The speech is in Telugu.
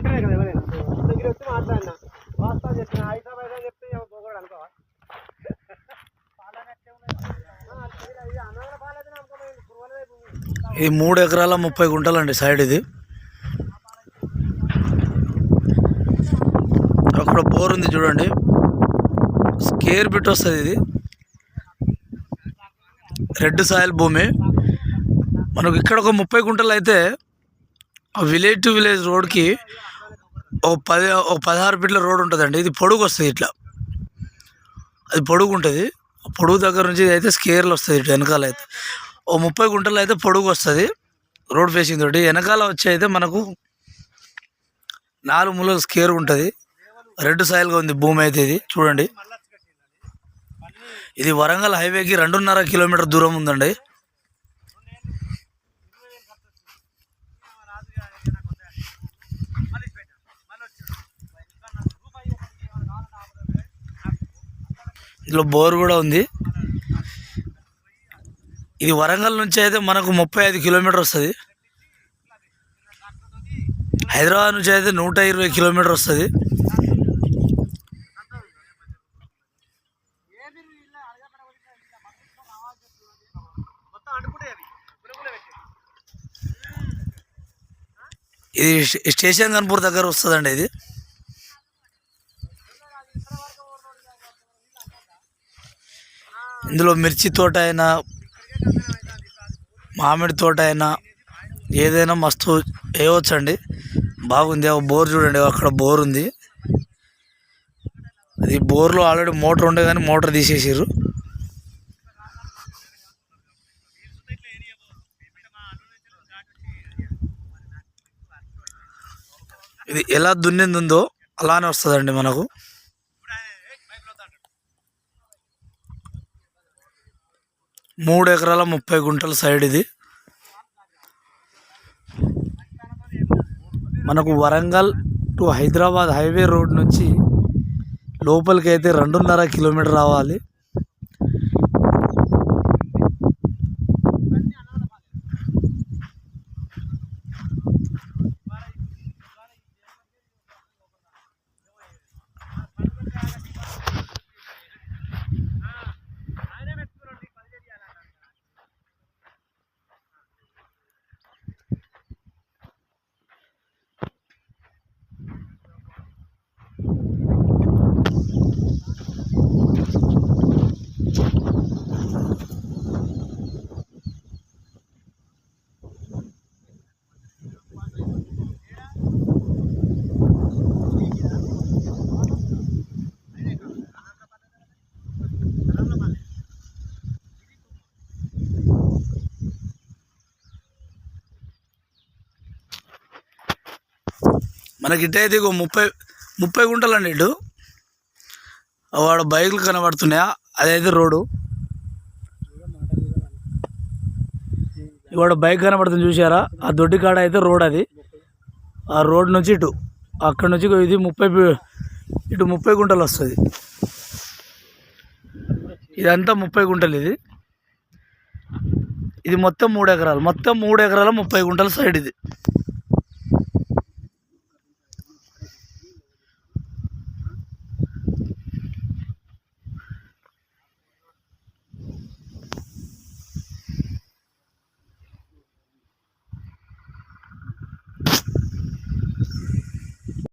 అంటారే కదా ఎవరైనా? దగ్గర వచ్చి మాట్లాడినా. వాస్తవం చెప్పిన. హైదరాబాద్ అని చెప్తే పోకూడదు అనుకోవా? ఈ మూడు ఎకరాల ముప్పై గుంటలండి సైడ్ ఇది. అక్కడ బోర్ ఉంది చూడండి. స్కేర్ బిట్ వస్తుంది ఇది. రెడ్ సాయిల్ భూమి. మనకు ఇక్కడ ఒక ముప్పై గుంటలు అయితే ఆ విలేజ్ టు విలేజ్ రోడ్కి ఓ పది ఓ పదహారు ఫీట్ల రోడ్ ఉంటుందండి. ఇది పొడుగు వస్తుంది ఇట్లా. అది పొడుగు ఉంటుంది పొడుగు దగ్గర నుంచి అయితే స్కేర్లు వస్తుంది ఇటు వెనకాల అయితే. ఓ ముప్పై గుంటలు అయితే పొడుగు వస్తుంది రోడ్ ఫేసింగ్ తోటి వెనకాల వచ్చి అయితే మనకు నాలుగు మూలలు స్కేర్ ఉంటుంది. రెడ్ సాయిల్గా ఉంది భూమి అయితే ఇది. చూడండి. ఇది వరంగల్ హైవేకి రెండున్నర కిలోమీటర్ దూరం ఉందండి. ఇందులో బోర్ కూడా ఉంది. ఇది వరంగల్ నుంచి అయితే మనకు ముప్పై ఐదు కిలోమీటర్ వస్తుంది. హైదరాబాద్ నుంచి అయితే నూట ఇరవై కిలోమీటర్ వస్తుంది. ఇది స్టేషన్ కన్పూర్ దగ్గర వస్తుందండి ఇది. ఇందులో మిర్చి తోట అయినా మామిడి తోట అయినా ఏదైనా మస్తు వేయవచ్చండి. బాగుంది. బోర్ చూడండి అక్కడ బోర్ ఉంది. అది బోర్లో ఆల్రెడీ మోటార్ ఉండే కానీ మోటార్ తీసేసారు ఇది ఎలా దున్నింది ఉందో అలానే వస్తుందండి మనకు. మూడు ఎకరాల ముప్పై గుంటల సైడ్ ఇది. మనకు Warangal to Hyderabad highway road నుంచి లోపలికి అయితే రెండున్నర కిలోమీటర్ రావాలి. మనకి ఇటు అయితే ఇగో ముప్పై ముప్పై గుంటలండి ఇటు వాడు బైకులు కనబడుతున్నాయా? అదైతే రోడ్డు. ఇవాడు బైక్ కనబడుతుంది చూసారా ఆ దొడ్డి కాడ అయితే రోడ్ అది. ఆ రోడ్ నుంచి ఇటు అక్కడ నుంచి ఇది ముప్పై ఇటు ముప్పై గుంటలు వస్తుంది. ఇదంతా ముప్పై గుంటలు ఇది. ఇది మొత్తం మూడు ఎకరాలు. మొత్తం మూడు ఎకరాల ముప్పై గుంటల సైడ్ ఇది.